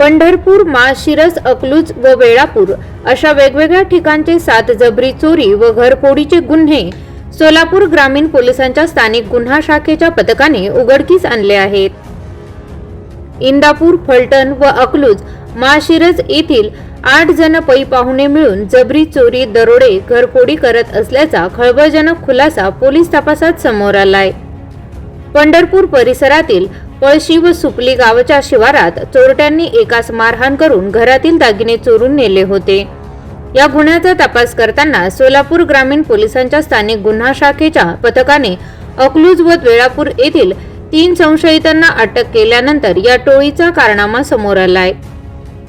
पंढरपूर माळशिरस अकलूज व वेळापूर अशा वेगवेगळ्या ठिकाणचे सात जबरी चोरी व घरफोडीचे गुन्हे सोलापूर ग्रामीण पोलिसांच्या स्थानिक गुन्हा शाखेच्या पथकाने उघडकीस आणले आहेत. इंदापूर फलटण व अकलूज माळशिरस येथील आठ जण पै पाहुणे मिळून जबरी चोरी दरोडे घरफोडी करत असल्याचा खळबळजनक खुलासा पोलीस तपासात समोर आलाय. पंढरपूर परिसरातील पळशी व सुपली गावाच्या शिवारात चोरट्यांनी एकास मारहाण करून घरातील दागिने चोरून नेले होते. या गुन्ह्याचा तपास करताना सोलापूर ग्रामीण पोलिसांच्या स्थानिक गुन्हा शाखेच्या पथकाने अकलूज व वेळापूर येथील तीन संशयितांना अटक केल्यानंतर या टोळीचा कारनामा समोर आलाय.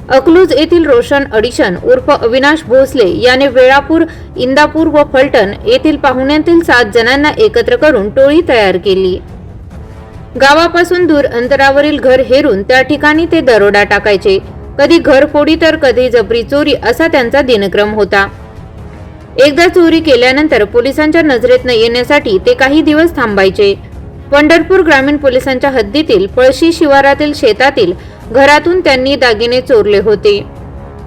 अकलूज येथील रोशन अडिशन उर्फ अविनाश भोसले याने वेळापूर इंदापूर व फलटण येथील पाहुण्यातील सात जणांना एकत्र करून टोळी तयार केली. गावापासून दूर अंतरावरील घर हेरून त्या ठिकाणी ते दरोडा टाकायचे. कधी घरफोडी तर कधी जबरी चोरी असा त्यांचा दिनक्रम होता. एकदा चोरी केल्यानंतर पोलिसांच्या नजरेत न येण्यासाठी ते काही दिवस थांबायचे. पंढरपूर ग्रामीण पोलिसांच्या हद्दीतील पळशी शिवारातील शेतातील घरातून त्यांनी दागिने चोरले होते.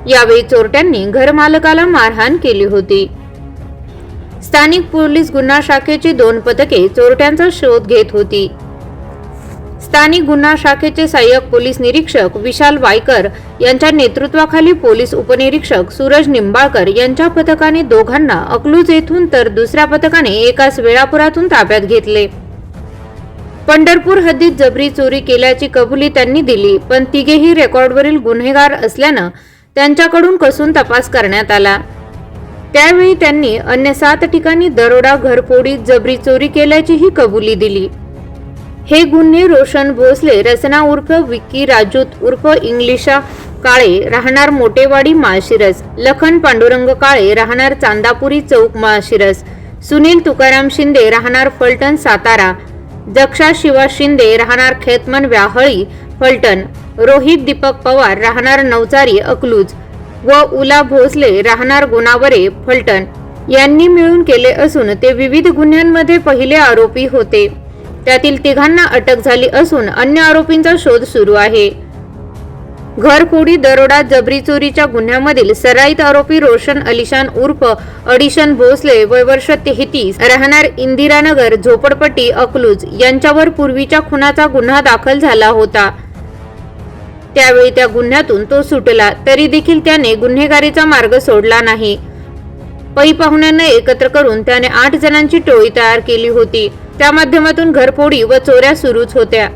यावेळी चोरट्यांनी घरमालकाला मारहाण केली होती. स्थानिक पोलीस गुन्हा शाखेची दोन पथके चोरट्यांचा शोध घेत होती. स्थानिक गुन्हा शाखेचे सहाय्यक पोलीस निरीक्षक विशाल वायकर यांच्या नेतृत्वाखाली पोलीस उपनिरीक्षक सूरज निंबाळकर यांच्या पथकाने दोघांना अकलूज येथून तर दुसऱ्या पथकाने एकाच वेळापुरातून ताब्यात घेतले. पंढरपूर हद्दीत जबरी चोरी केल्याची कबुली त्यांनी दिली पण तिघेही रेकॉर्डवरील गुन्हेगार असल्यानं त्यांच्याकडून कसून तपास करण्यात आला. त्यावेळी त्यांनी अन्य सात ठिकाणी दरोडा घरफोडी जबरी चोरी केल्याचीही कबुली दिली. हे गुन्हे रोशन भोसले रचना उर्फ विक्की राजूत उर्फ इंग्लिशा काळे राहणार मोटेवाडी माळशिरस लखन पांडुरंग काळे राहणार चांदापुरी चौक माळशिरस सुनील तुकाराम शिंदे राहणार फलटण सातारा जक्षा शिवा शिंदे राहणार खेतमन व्याहळी फलटण रोहित दीपक पवार राहणार नवचारी अकलूज व उला भोसले राहणार गोनावरे फलटण यांनी मिळून केले असून ते विविध गुन्ह्यांमध्ये पहिले आरोपी होते. त्यातील तिघांना अटक झाली असून अन्य आरोपींचा शोध सुरू आहे. घरफोडी दरोडा जबरी चोरीच्या गुन्ह्यामधील सराईत आरोपी रोशन अलिशान उर्फ अडिशन भोसले वय वर्ष तेहतीस राहणार इंदिरानगर झोपडपट्टी अकलूज यांच्यावर पूर्वीच्या खुनाचा गुन्हा दाखल झाला होता. त्यावेळी त्या गुन्ह्यातून तो सुटला तरी देखील त्याने गुन्हेगारीचा मार्ग सोडला नाही. पै पाहुण्यांना एकत्र करून त्याने आठ जणांची टोळी तयार केली होती. त्या माध्यमातून घरफोडी व चोऱ्या सुरूच होत्या.